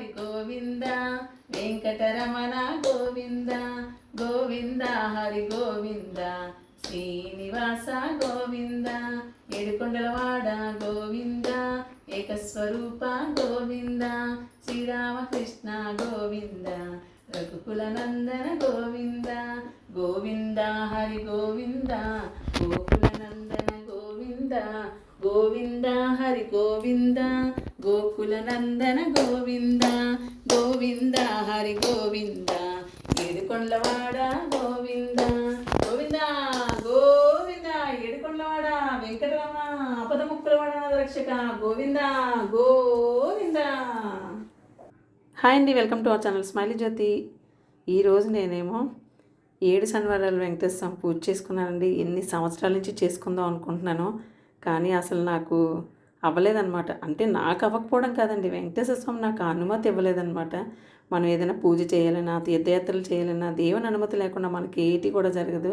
హరి గోవింద వెంకటరమణ గోవింద గోవింద హరి గోవింద శ్రీనివాస గోవింద ఏడుకొండలవాడ గోవింద ఏకస్వరూప గోవింద శ్రీరామకృష్ణ గోవింద రఘుకుల నందన గోవింద గోవింద హరి గోవింద గోకుల నందన గోవింద గోవింద హరి గోవింద గోకుల నందన గోవింద గోవింద హరి గోవింద. ఏడుకొండలవాడ గోవింద గోవింద గోవింద ఏడుకొండలవాడ వెంకటరమణ అపదముక్కులవాడ రక్షక గోవింద గోవింద. హాయ్ అండి welcome to our channel Smiley Jyothi. ఈరోజు నేనేమో ఏడు శనివారాలు వెంకటేశ్వర స్వామి పూజ చేసుకున్నానండి. ఎన్ని సంవత్సరాల నుంచి చేసుకుందాం అనుకుంటున్నాను కానీ అసలు నాకు అవ్వలేదన్నమాట. అంటే నాకు అవ్వకపోవడం కాదండి. వెంకటేశ్వర స్వామి నాకు అనుమతి ఇవ్వలేదన్నమాట. మనం ఏదైనా పూజ చేయాలన్నా తీర్థయాత్రలు చేయాలన్నా దేవుని అనుమతి లేకుండా మనకి ఏటి కూడా జరగదు.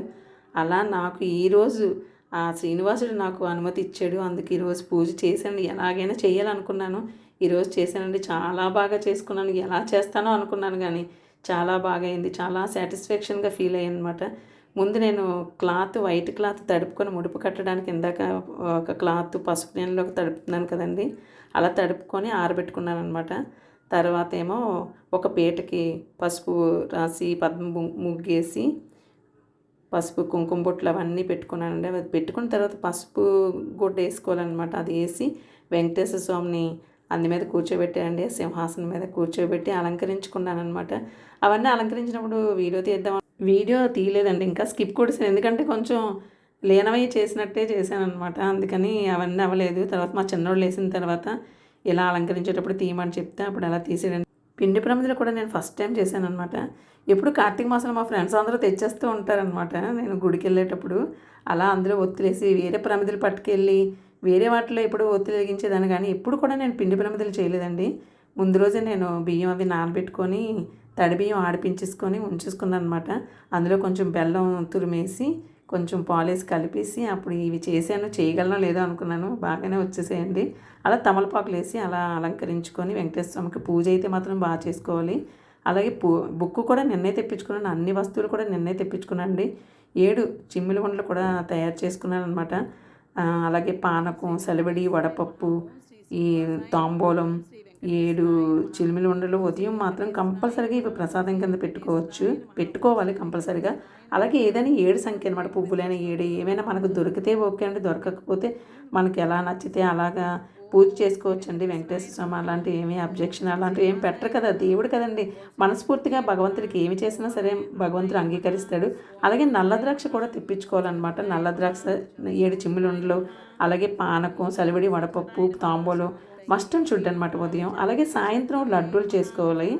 అలా నాకు ఈరోజు ఆ శ్రీనివాసుడు నాకు అనుమతి ఇచ్చాడు. అందుకే ఈరోజు పూజ చేశాను ఎలాగైనా చేయాలనుకున్నాను. ఈరోజు చేశానండి. చాలా బాగా చేసుకున్నాను. ఎలా చేస్తానో అనుకున్నాను కానీ చాలా బాగా అయింది. చాలా సాటిస్ఫాక్షన్గా ఫీల్ అయ్యాను అనమాట ముందు నేను క్లాత్ వైట్ క్లాత్ తడుపుకొని ముడుపు కట్టడానికి ఇందాక ఒక క్లాత్ పసుపు నీళ్ళలోకి తడుపుతున్నాను కదండి. అలా తడుపుకొని ఆరబెట్టుకున్నాను అనమాట తర్వాత ఏమో ఒక పీటకి పసుపు రాసి పద్మ ముగ్గేసి పసుపు కుంకుమ బొట్లు అవన్నీ పెట్టుకున్నానండి. అవి పెట్టుకున్న తర్వాత పసుపు గుడ్డ వేసుకోవాలన్నమాట. అది వేసి వెంకటేశ్వర స్వామిని అందు మీద కూర్చోబెట్టానండి. సింహాసనం మీద కూర్చోబెట్టి అలంకరించుకున్నాను అనమాట అవన్నీ అలంకరించినప్పుడు వీడియో తీద్దాం వీడియో తీయలేదండి. ఇంకా స్కిప్ కొడిసాను ఎందుకంటే కొంచెం లీనమయ్యి చేసినట్టే చేశాను అనమాట అందుకని అవన్నీ అవ్వలేదు. తర్వాత మా చిన్నోళ్ళు వేసిన తర్వాత ఇలా అలంకరించేటప్పుడు తీయమని చెప్తే అప్పుడు అలా తీసేయండి. పిండి ప్రమిదలు కూడా నేను ఫస్ట్ టైం చేశాను అనమాట ఎప్పుడు కార్తీక మాసంలో మా ఫ్రెండ్స్ అందరూ తెచ్చేస్తూ ఉంటారనమాట నేను గుడికి వెళ్ళేటప్పుడు అలా అందులో ఒత్తిలేసి వేరే ప్రమిదలు పట్టుకెళ్ళి వేరే వాటిలో ఎప్పుడు ఒత్తిడి వెలిగించేదాన్ని. కానీ ఎప్పుడు కూడా నేను పిండి ప్రమిదలు చేయలేదండి. ముందు రోజే నేను బియ్యం అవి నానబెట్టుకొని తడి బియ్యం ఆడిపించేసుకొని ఉంచేసుకున్నాను అనమాట అందులో కొంచెం బెల్లం తురిమేసి కొంచెం పాలేసి కలిపేసి అప్పుడు ఇవి చేశాను చేయగలనో లేదో అనుకున్నాను. బాగానే వచ్చేసేయండి. అలా తమలపాకులు వేసి అలా అలంకరించుకొని వెంకటేశ్వర స్వామికి పూజ అయితే మాత్రం బాగా చేసుకోవాలి. అలాగే పూ బుక్ కూడా నిన్నే తెప్పించుకున్నాను. అన్ని వస్తువులు కూడా నిన్నే తెప్పించుకున్నానండి. ఏడు చిమ్మిలి వంటలు కూడా తయారు చేసుకున్నాను అనమాట అలాగే పానకం సెలవిడి వడపప్పు ఈ తాంబూలం ఏడు చిలిమిలి ఉండలు ఉదయం మాత్రం కంపల్సరీగా ఇవి ప్రసాదం కింద పెట్టుకోవచ్చు. పెట్టుకోవాలి కంపల్సరీగా. అలాగే ఏదైనా ఏడు సంఖ్య అనమాట పువ్వులైన ఏడు ఏమైనా మనకు దొరికితే ఓకే అండి. దొరకకపోతే మనకి ఎలా నచ్చితే అలాగా పూజ చేసుకోవచ్చు అండి వెంకటేశ్వర స్వామి అలాంటివి ఏమీ అబ్జెక్షన్ అలాంటివి ఏం పెట్టరు కదా. దేవుడు కదండి. మనస్ఫూర్తిగా భగవంతుడికి ఏమి చేసినా సరే భగవంతుడు అంగీకరిస్తాడు. అలాగే నల్ల ద్రాక్ష కూడా తెప్పించుకోవాలన్నమాట. నల్ల ద్రాక్ష ఏడు చిమ్మిలుండలు అలాగే పానకం సలివిడి వడపప్పు తాంబూలం మస్టన్ అండ్ షుడ్ అనమాట ఉదయం. అలాగే సాయంత్రం లడ్డూలు చేసుకోవాలి.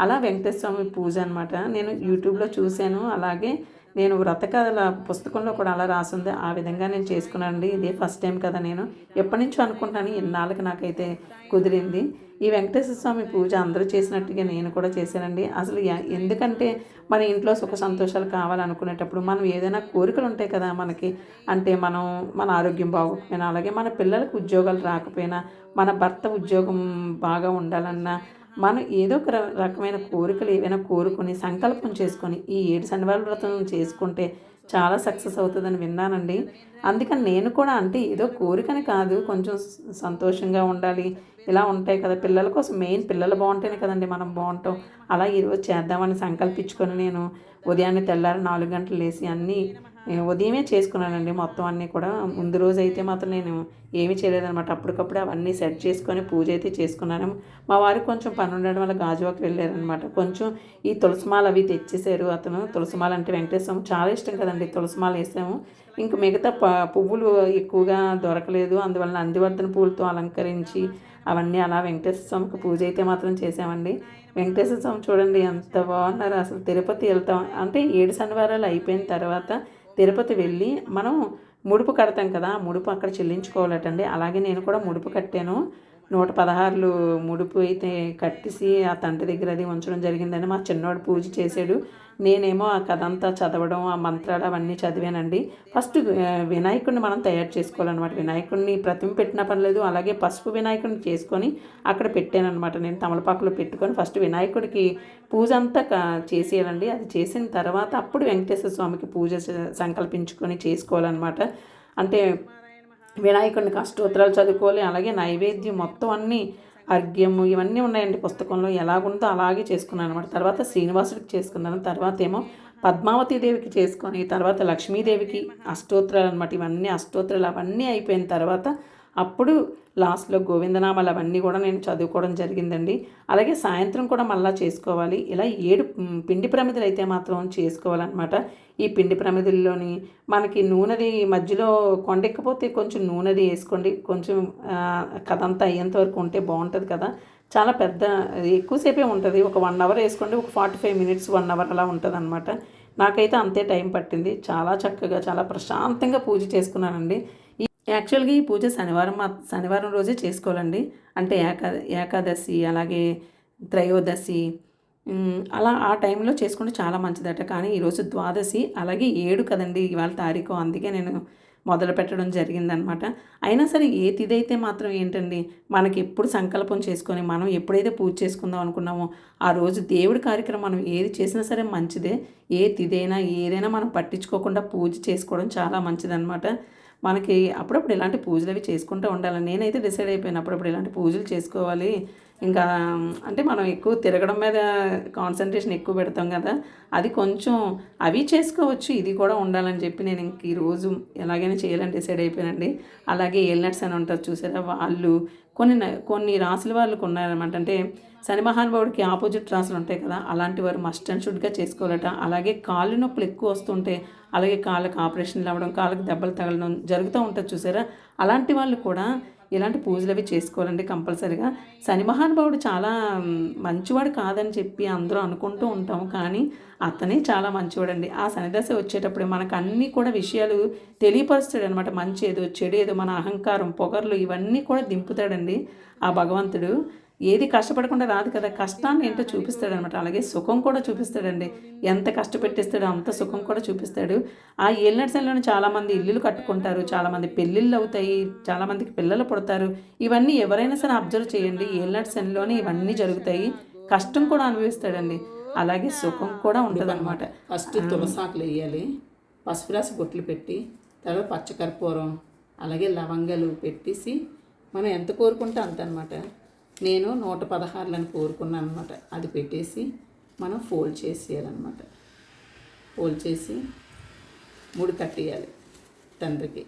అలా వెంకటేశ్వర స్వామి పూజ అనమాట నేను యూట్యూబ్లో చూశాను. అలాగే నేను వ్రతకథల పుస్తకంలో కూడా అలా రాసింది. ఆ విధంగా నేను చేసుకున్నానండి. ఇదే ఫస్ట్ టైం కదా నేను. ఎప్పటి నుంచో అనుకుంటాను. ఇన్నాళ్ళకి నాకైతే కుదిరింది. ఈ వెంకటేశ్వర స్వామి పూజ అందరూ చేసినట్టుగా నేను కూడా చేశానండి. అసలు ఎ- ఎందుకంటే మన ఇంట్లో సుఖ సంతోషాలు కావాలనుకునేటప్పుడు మనం ఏదైనా కోరికలు ఉంటాయి కదా మనకి. అంటే మనం మన ఆరోగ్యం బాగోకపోయినా అలాగే మన పిల్లలకు ఉద్యోగాలు రాకపోయినా మన భర్త ఉద్యోగం బాగా ఉండాలన్నా మనం ఏదో ఒక రకమైన కోరికలు ఏవైనా కోరుకొని సంకల్పం చేసుకొని ఈ ఏడు శనివారం వ్రతం చేసుకుంటే చాలా సక్సెస్ అవుతుందని విన్నానండి. అందుకని నేను కూడా అంటే ఏదో కోరికని కాదు కొంచెం సంతోషంగా ఉండాలి. ఇలా ఉంటాయి కదా పిల్లల కోసం మెయిన్ పిల్లలు బాగుంటేనే కదండి మనం బాగుంటాం. అలా ఈరోజు చేద్దామని సంకల్పించుకొని నేను ఉదయాన్నే తెల్లారి నాలుగు గంటలు లేసి అన్నీ ఉదయమే చేసుకున్నానండి మొత్తం అన్నీ కూడా. ముందు రోజు అయితే మాత్రం నేను ఏమీ చేయలేదనమాట అప్పటికప్పుడు అవన్నీ సెట్ చేసుకొని పూజ అయితే చేసుకున్నాను. మా వారు కొంచెం పని ఉండడం వల్ల గాజువాకి వెళ్ళారనమాట కొంచెం ఈ తులసిమాల అవి తెచ్చేసారు అతను. తులసిమాల అంటే వెంకటేశ్వరం చాలా ఇష్టం కదండి. తులసిమాల వేసాము. ఇంక మిగతా ప పువ్వులు ఎక్కువగా దొరకలేదు. అందువలన అందివర్ధన పూలతో అలంకరించి అవన్నీ అలా వెంకటేశ్వర స్వామికి పూజ అయితే మాత్రం చేసామండి వెంకటేశ్వర స్వామి చూడండి ఎంత బాగున్నారు. అసలు తిరుపతి వెళ్తాం అంటే ఏడు శనివారాలు అయిపోయిన తర్వాత తిరుపతి వెళ్ళి మనం ముడుపు కడతాం కదా ముడుపు అక్కడ చెల్లించుకోవాలటండి. అలాగే నేను కూడా ముడుపు కట్టాను. నూట పదహారులు ముడుపు అయితే కట్టేసి ఆ తండ్రి దగ్గర అది ఉంచడం జరిగిందని మా చిన్నవాడు పూజ చేశాడు. నేనేమో ఆ కథ అంతా చదవడం ఆ మంత్రాలు అవన్నీ చదివానండి. ఫస్ట్ వినాయకుడిని మనం తయారు చేసుకోవాలన్నమాట. వినాయకుడిని ప్రతిమ పెట్టిన పర్లేదు అలాగే పసుపు వినాయకుడిని చేసుకొని అక్కడ పెట్టాను అనమాట నేను తమలపాకులో పెట్టుకొని ఫస్ట్ వినాయకుడికి పూజ అంతా క- చేసేయాలండి. అది చేసిన తర్వాత అప్పుడు వెంకటేశ్వర స్వామికి పూజ సంకల్పించుకొని చేసుకోవాలన్నమాట. అంటే వినాయకుడిని అష్టోత్తరాలు చదువుకోవాలి అలాగే నైవేద్యం మొత్తం అన్నీ అర్ఘ్యము ఇవన్నీ ఉన్నాయండి పుస్తకంలో ఎలాగుందో అలాగే చేసుకున్నాను అనమాట తర్వాత శ్రీనివాసుడికి చేసుకున్నాను తర్వాత ఏమో పద్మావతి దేవికి చేసుకొని తర్వాత లక్ష్మీదేవికి అష్టోత్తరాలు అనమాట ఇవన్నీ అష్టోత్తరాలు అవన్నీ అయిపోయిన తర్వాత అప్పుడు లాస్ట్లో గోవిందనామాలు అవన్నీ కూడా నేను చదువుకోవడం జరిగిందండి. అలాగే సాయంత్రం కూడా మళ్ళీ చేసుకోవాలి. ఇలా ఏడు పిండి ప్రమిదలు అయితే మాత్రం చేసుకోవాలన్నమాట. ఈ పిండి ప్రమిదల్లోని మనకి నూనెది మధ్యలో కొండెక్కిపోతే కొంచెం నూనెది వేసుకోండి. కొంచెం ఆ, కథంతా అయ్యేంత వరకు ఉంటే బాగుంటుంది కదా. చాలా పెద్ద ఎక్కువసేపే ఉంటుంది. ఒక వన్ అవర్ వేసుకోండి. ఒక forty five minutes one hour అలా ఉంటుంది అనమాట నాకైతే అంతే టైం పట్టింది. చాలా చక్కగా చాలా ప్రశాంతంగా పూజ చేసుకున్నానండి. యాక్చువల్గా ఈ పూజ శనివారం శనివారం రోజే చేసుకోవాలండి. అంటే ఏకా ఏకాదశి అలాగే త్రయోదశి అలా ఆ టైంలో చేసుకుంటే చాలా మంచిదట. కానీ ఈరోజు ద్వాదశి అలాగే ఏడు కదండి ఇవాళ తారీఖు. అందుకే నేను మొదలు పెట్టడం జరిగిందనమాట. అయినా సరే ఏ తిదైతే మాత్రం ఏంటండి మనకి ఎప్పుడు సంకల్పం చేసుకొని మనం ఎప్పుడైతే పూజ చేసుకుందాం అనుకున్నామో ఆ రోజు దేవుడి కార్యక్రమం మనం ఏది చేసినా సరే మంచిదే. ఏ తిదైనా ఏదైనా మనం పట్టించుకోకుండా పూజ చేసుకోవడం చాలా మంచిదనమాట. మనకి అప్పుడప్పుడు ఇలాంటి పూజలు అవి చేసుకుంటూ ఉండాలి. నేనైతే డిసైడ్ అయిపోయాను అప్పుడప్పుడు ఇలాంటి పూజలు చేసుకోవాలి. ఇంకా అంటే మనం ఎక్కువ తిరగడం మీద కాన్సన్ట్రేషన్ ఎక్కువ పెడతాం కదా అది కొంచెం అవి చేసుకోవచ్చు ఇది కూడా ఉండాలని చెప్పి నేను ఇంక ఈరోజు ఎలాగైనా చేయాలని డిసైడ్ అయిపోయానండి. అలాగే ఏల్నట్స్ అని ఉంటారు చూసారా వాళ్ళు కొన్ని న- కొన్ని రాసుల వాళ్ళకు ఉన్నారనమాట అంటే శని మహానుభావుడికి ఆపోజిట్ రాసులు ఉంటాయి కదా అలాంటి వారు మస్ట్ అండ్ షుడ్గా చేసుకోవాలట. అలాగే కాళ్ళు నొప్పులు ఎక్కువ వస్తుంటే అలాగే కాళ్ళకి ఆపరేషన్లు అవ్వడం కాళ్ళకి దెబ్బలు తగలడం జరుగుతూ ఉంటుంది చూసారా? అలాంటి వాళ్ళు కూడా ఇలాంటి పూజలు అవి చేసుకోవాలండి కంపల్సరిగా. శని మహానుభావుడు చాలా మంచివాడు కాదని చెప్పి అందరూ అనుకుంటూ ఉంటాం కానీ అతనే చాలా మంచివాడండి. ఆ శనిదశ వచ్చేటప్పుడు మనకు అన్నీ కూడా విషయాలు తెలియపరుస్తాడు అనమాట మంచి ఏదో చెడు ఏదో మన అహంకారం పొగర్లు ఇవన్నీ కూడా దింపుతాడండి ఆ భగవంతుడు. ఏది కష్టపడకుండా రాదు కదా. కష్టాన్ని ఏంటో చూపిస్తాడు అనమాట అలాగే సుఖం కూడా చూపిస్తాడండి. ఎంత కష్టపెట్టిస్తాడో అంత సుఖం కూడా చూపిస్తాడు. ఆ ఏలినట్సంలోనే చాలామంది ఇల్లులు కట్టుకుంటారు. చాలామంది పెళ్ళిళ్ళు అవుతాయి. చాలామందికి పిల్లలు పుడతారు. ఇవన్నీ ఎవరైనా సరే అబ్జర్వ్ చేయండి. ఏలినట్సంలోనే ఇవన్నీ జరుగుతాయి. కష్టం కూడా అనుభవిస్తాడండి. అలాగే సుఖం కూడా ఉంటుంది అనమాట ఫస్ట్ తులసాకులు వేయాలి. పసుపు రాసి బొట్లు పెట్టి తర్వాత పచ్చకర్పూరం అలాగే లవంగాలు పెట్టేసి మనం ఎంత కోరుకుంటే అంత అనమాట నేను నూట పదహారులను కోరుకున్నాను అనమాట అది పెట్టేసి మనం ఫోల్డ్ చేసేయాలన్నమాట. ఫోల్డ్ చేసి ముడి కట్టేయాలి తండ్రికి.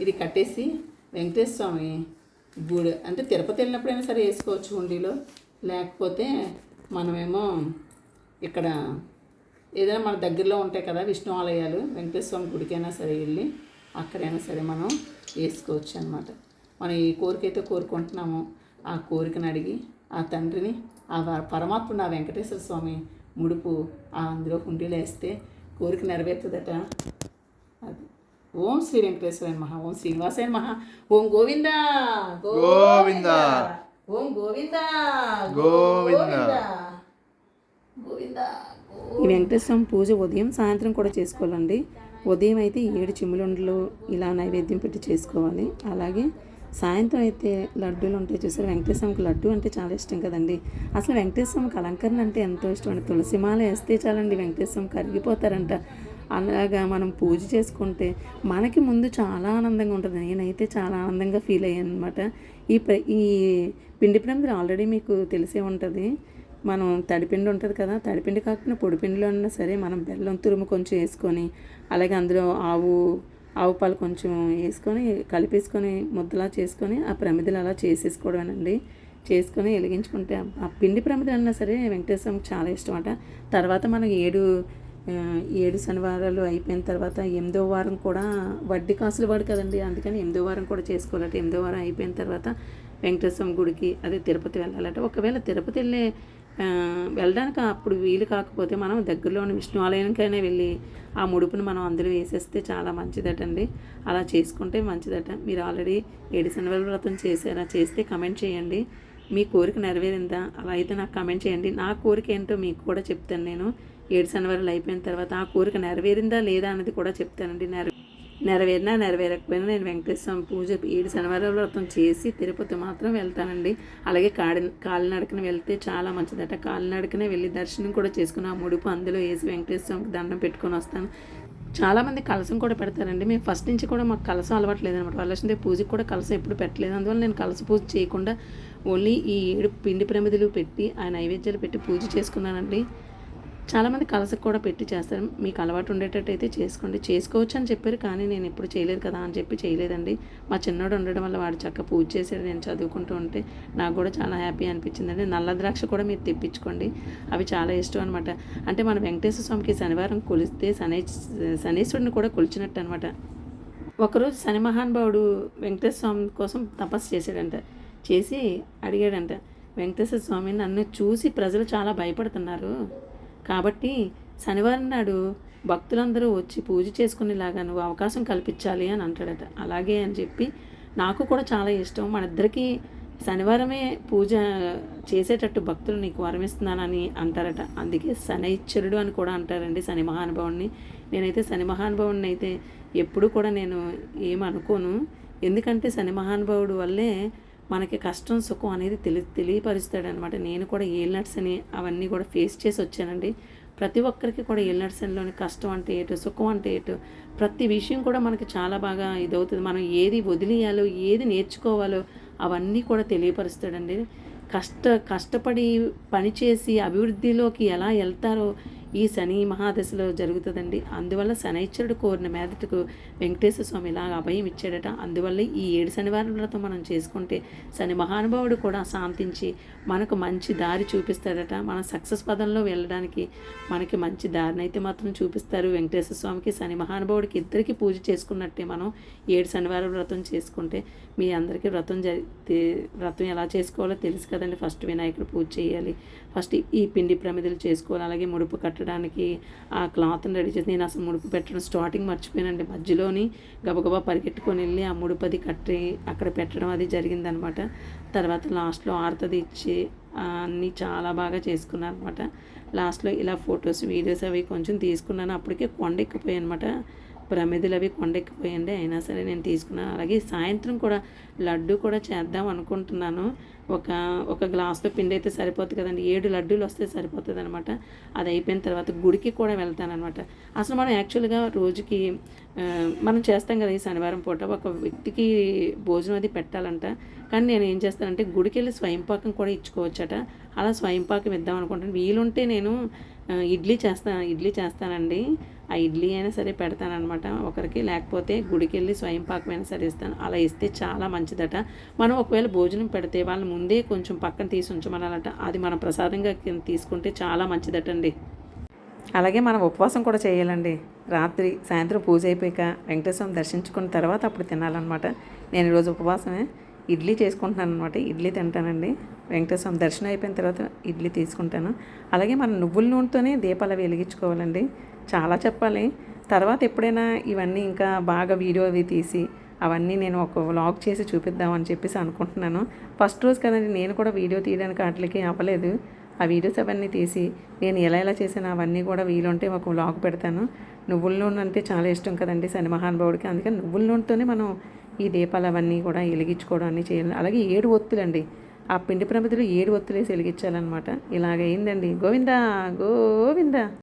ఇది కట్టేసి వెంకటేశ్వర స్వామి గుడి అంటే తిరుపతి వెళ్ళినప్పుడైనా సరే వేసుకోవచ్చు హుండీలో. లేకపోతే మనమేమో ఇక్కడ ఏదైనా మన దగ్గరలో ఉంటాయి కదా విష్ణు ఆలయాలు వెంకటేశ్వర స్వామి గుడికైనా సరే వెళ్ళి అక్కడైనా సరే మనం వేసుకోవచ్చు అనమాట మనం ఏ కోరిక అయితే కోరుకుంటున్నామో. ఆ కోరికను అడిగి ఆ తండ్రిని ఆ పరమాత్ముడు ఆ వెంకటేశ్వర స్వామి ముడుపు ఆ అందులో హుండీలో వేస్తే కోరిక నెరవేరుతుందట. అది. ఓం శ్రీ వెంకటేశ్వర మహా ఓం శ్రీనివాసాయ మహా ఓం గోవింద! గోవింద. ఓం గోవింద! గోవింద. గోవింద! ఈ వెంకటేశ్వర పూజ ఉదయం సాయంత్రం కూడా చేసుకోవాలండి. ఉదయం అయితే ఏడు చిమ్ములుండలు ఇలా నైవేద్యం పెట్టి చేసుకోవాలి. అలాగే సాయంత్రం అయితే లడ్డూలు ఉంటాయి చూసారు? వెంకటేశ్వర లడ్డు అంటే చాలా ఇష్టం కదండి. అసలు వెంకటేశ్వరంకి అలంకరణ అంటే ఎంతో ఇష్టం అండి. తులసిమాల వేస్తే చాలండి వెంకటేశ్వరం కరిగిపోతారంట. అలాగా మనం పూజ చేసుకుంటే మనకి ముందు చాలా ఆనందంగా ఉంటుంది. నేనైతే చాలా ఆనందంగా ఫీల్ అయ్యాను అనమాట ఈ ప్ర ఈ పిండి ప్రమిదలు ఆల్రెడీ మీకు తెలిసే ఉంటుంది. మనం తడిపిండి ఉంటుంది కదా తడిపిండి కాకుండా పొడిపిండిలో అయినా సరే మనం బెల్లం తురుము కొంచెం వేసుకొని అలాగే అందులో ఆవు ఆవు పాలు కొంచెం వేసుకొని కలిపేసుకొని ముద్దలా చేసుకొని ఆ ప్రమిదలు అలా చేసేసుకోవడమేనండి. చేసుకొని వెలిగించుకుంటే ఆ- పిండి ప్రమిద అన్నా సరే వెంకటేశ్వరంకి చాలా ఇష్టం అట తర్వాత మనం ఏడు ఏడు శనివారాలు అయిపోయిన తర్వాత ఎనిమిదో వారం కూడా వడ్డీ కాసులు వాడు కదండి. అందుకని ఎనిమిదో వారం కూడా చేసుకోవాలట. ఎనిమిదో వారం అయిపోయిన తర్వాత వెంకటేశ్వరం గుడికి అదే తిరుపతి వెళ్ళాలట. ఒకవేళ తిరుపతి వెళ్ళే వెళ్ళడానికి అప్పుడు వీలు కాకపోతే మనం దగ్గరలోని విష్ణు ఆలయానికైనా వెళ్ళి ఆ ముడుపుని మనం అందులో వేసేస్తే చాలా మంచిదటండి. అలా చేసుకుంటే మంచిదట. మీరు ఆల్రెడీ ఏడు శనివారం వ్రతం చేసారా చేస్తే కమెంట్ చేయండి. మీ కోరిక నెరవేరిందా? అలా అయితే నాకు కమెంట్ చేయండి. నా కోరిక ఏంటో మీకు కూడా చెప్తాను నేను. ఏడు శనివారాలు అయిపోయిన తర్వాత ఆ కోరిక నెరవేరిందా లేదా అన్నది కూడా చెప్తానండి. నెర నెరవేరినా నెరవేరకపోయినా నేను వెంకటేశ్వర పూజ ఏడు శనివారం వ్రతం చేసి తిరుపతి మాత్రం వెళ్తానండి. అలాగే కాడి కాలినడకన వెళ్తే చాలా మంచిదట. కాలినడకనే వెళ్ళి దర్శనం కూడా చేసుకుని ఆ ముడుపు అందులో వేసి వెంకటేశ్వరంకి దండం పెట్టుకొని వస్తాను. చాలామంది కలసం కూడా పెడతారండి. మేము ఫస్ట్ నుంచి కూడా మాకు కలసం అలవాటు లేదనమాట వరలక్ష్మీదేవి పూజకి కూడా కలసం ఎప్పుడు పెట్టలేదు. అందువల్ల నేను కలస పూజ చేయకుండా ఓన్లీ ఈ ఏడు పిండి ప్రమిదలు పెట్టి ఆ నైవేద్యాలు పెట్టి పూజ చేసుకున్నానండి. చాలామంది కలసకు కూడా పెట్టి చేస్తారు. మీకు అలవాటు ఉండేటట్టు అయితే చేసుకోండి. చేసుకోవచ్చు అని చెప్పారు కానీ నేను ఎప్పుడు చేయలేదు కదా అని చెప్పి చేయలేదండి. మా చిన్నోడు ఉండడం వల్ల వాడు చక్కగా పూజ చేశాడు. నేను చదువుకుంటూ ఉంటే నాకు కూడా చాలా హ్యాపీ అనిపించిందండి. నల్ల ద్రాక్ష కూడా మీరు తెప్పించుకోండి. అవి చాలా ఇష్టం అనమాట అంటే మన వెంకటేశ్వర స్వామికి శనివారం కొలిస్తే శనే శనేశ్వరుని కూడా కొలిచినట్టు అనమాట ఒకరోజు శని మహానుభావుడు వెంకటేశ్వర స్వామి కోసం తపస్సు చేశాడంట. చేసి అడిగాడంట వెంకటేశ్వర స్వామి నన్ను చూసి ప్రజలు చాలా భయపడుతున్నారు. కాబట్టి శనివారం నాడు భక్తులందరూ వచ్చి పూజ చేసుకునేలాగా నువ్వు అవకాశం కల్పించాలి అని అంటాడట. అలాగే అని చెప్పి నాకు కూడా చాలా ఇష్టం. మన ఇద్దరికీ శనివారమే పూజ చేసేటట్టు భక్తులు నీకు వరమిస్తున్నానని అంటారట. అందుకే శనైశ్వరుడు అని కూడా అంటారండి శని మహానుభావుడిని నేనైతే శని మహానుభావుడిని అయితే ఎప్పుడు కూడా నేను ఏమనుకోను ఎందుకంటే శని మహానుభావుడు వల్లే మనకి కష్టం సుఖం అనేది తెలి తెలియపరుస్తాడనమాట నేను కూడా ఏలినట్స్ అని అవన్నీ కూడా ఫేస్ చేసి వచ్చానండి. ప్రతి ఒక్కరికి కూడా ఏలినట్సన్లోని కష్టం అంటే ఏటు సుఖం అంటే ఏటు ప్రతి విషయం కూడా మనకి చాలా బాగా ఇదవుతుంది. మనం ఏది వదిలేయాలో ఏది నేర్చుకోవాలో అవన్నీ కూడా తెలియపరుస్తాడండి. కష్ట కష్టపడి పనిచేసి అభివృద్ధిలోకి ఎలా వెళ్తారో ఈ శని మహాదశలో జరుగుతుందండి. అందువల్ల శనైశ్వరుడు కోరిన మేదటకు వెంకటేశ్వర స్వామి ఇలా అభయం ఇచ్చాడట. అందువల్ల ఈ ఏడు శనివారం వ్రతం మనం చేసుకుంటే శని మహానుభావుడు కూడా శాంతించి మనకు మంచి దారి చూపిస్తాడట. మన సక్సెస్ పదంలో వెళ్ళడానికి మనకి మంచి దారిని అయితే మాత్రం చూపిస్తారు. వెంకటేశ్వర స్వామికి శని మహానుభావుడికి ఇద్దరికి పూజ చేసుకున్నట్టే మనం ఏడు శనివారం వ్రతం చేసుకుంటే మీ అందరికీ వ్రతం జరి వ్రతం ఎలా చేసుకోవాలో తెలుసు కదండి. ఫస్ట్ వినాయకుడు పూజ చేయాలి. ఫస్ట్ ఈ పిండి ప్రమిదలు చేసుకోవాలి. అలాగే ముడుపు కట్టడం పెట్టడానికి ఆ క్లాత్ని రెడీ చేసి నేను అసలు ముడుపు పెట్టడం స్టార్టింగ్ మర్చిపోయానండి. మధ్యలోని గబగబా పరిగెట్టుకొని వెళ్ళి ఆ ముడుపు అది కట్టి అక్కడ పెట్టడం అది జరిగిందనమాట. తర్వాత లాస్ట్లో ఆరతది ఇచ్చి అన్నీ చాలా బాగా చేసుకున్నాను అనమాట లాస్ట్లో ఇలా ఫొటోస్ వీడియోస్ అవి కొంచెం తీసుకున్నాను. అప్పటికే కొండెక్కిపోయాయి అనమాట ప్రమిదలు అవి కొండెక్కిపోయండి. అయినా సరే నేను తీసుకున్నాను అలాగే సాయంత్రం కూడా లడ్డు కూడా చేద్దాం అనుకుంటున్నాను. ఒక ఒక గ్లాస్లో పిండి అయితే సరిపోతుంది కదండి. ఏడు లడ్డూలు వస్తే సరిపోతుంది అనమాట అది అయిపోయిన తర్వాత గుడికి కూడా వెళ్తానమాట అసలు మనం యాక్చువల్గా రోజుకి మనం చేస్తాం కదా ఈ శనివారం పూట. ఒక వ్యక్తికి భోజనం అది పెట్టాలంట. కానీ నేను ఏం చేస్తానంటే గుడికి వెళ్ళి స్వయంపాకం కూడా ఇచ్చుకోవచ్చట. అలా స్వయంపాకం ఇద్దాం అనుకుంటాను. వీలుంటే నేను ఇడ్లీ చేస్తాను ఇడ్లీ చేస్తానండి. ఆ ఇడ్లీ అయినా సరే పెడతానమాట ఒకరికి లేకపోతే గుడికి వెళ్ళి స్వయం పాకమైనా సరే ఇస్తాను. అలా ఇస్తే చాలా మంచిదట. మనం ఒకవేళ భోజనం పెడితే వాళ్ళని ముందే కొంచెం పక్కన తీసి ఉంచమనాలట. అది మనం ప్రసాదంగా తీసుకుంటే చాలా మంచిదటండి. అలాగే మనం ఉపవాసం కూడా చేయాలండి. రాత్రి సాయంత్రం పూజ అయిపోయాక వెంకటేశ్వరం దర్శించుకున్న తర్వాత అప్పుడు తినాలన్నమాట. నేను ఈరోజు ఉపవాసమే ఇడ్లీ చేసుకుంటున్నాను అనమాట ఇడ్లీ తింటానండి. వెంకటేశ్వరం దర్శనం అయిపోయిన తర్వాత ఇడ్లీ తీసుకుంటాను. అలాగే మనం నువ్వుల నూనెతోనే దీపాలు అవి వెలిగించుకోవాలండి. చాలా చెప్పాలి. తర్వాత ఎప్పుడైనా ఇవన్నీ ఇంకా బాగా వీడియో అవి తీసి అవన్నీ నేను ఒక వ్లాగ్ చేసి చూపిద్దామని చెప్పేసి అనుకుంటున్నాను. ఫస్ట్ రోజు కదండి నేను కూడా వీడియో తీయడానికి వాటికి అవ్వలేదు ఆ వీడియోస్ అవన్నీ తీసి నేను ఎలా ఎలా చేసానో అవన్నీ కూడా వీలుంటే ఒక వ్లాగ్ పెడతాను. నువ్వుల నూనె అంటే చాలా ఇష్టం కదండి శని మహానుభావుడికి అందుకని నువ్వుల నూనెతోనే మనం ఈ దీపాలు అవన్నీ కూడా వెలిగించుకోవడం అన్నీ చేయాలి. అలాగే ఏడు ఒత్తులండి ఆ పిండి ప్రమిదలు ఏడు ఒత్తులేసి వెలిగించాలన్నమాట. ఇలాగ అయిందండి. గోవిందా గోవిందా.